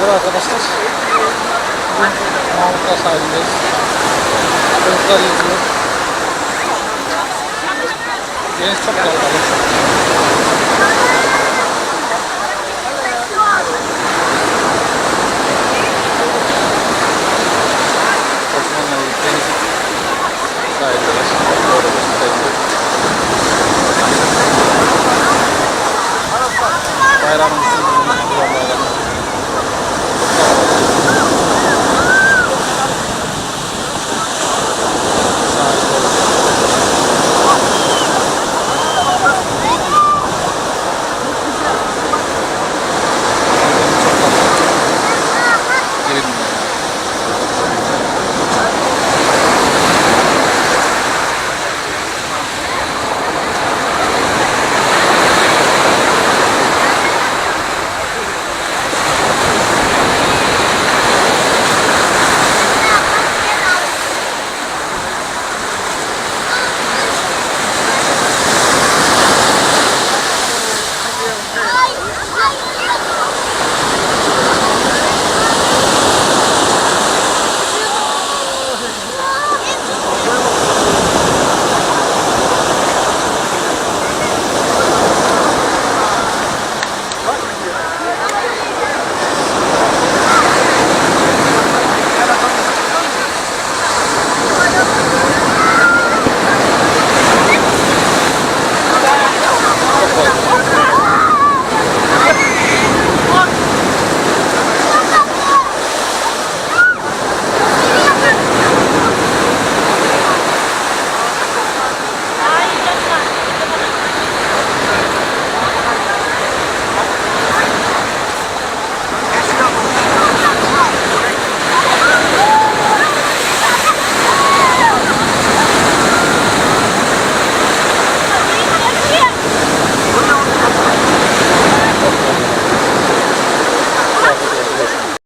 Evet arkadaşlar. Bugün Mahmutlar sahilindeyiz. Çocuklar yüzüyor. Deniz çok kalabalık. Osmanlı deniz sahildeyiz. Doğru gösteriyor. Bayramın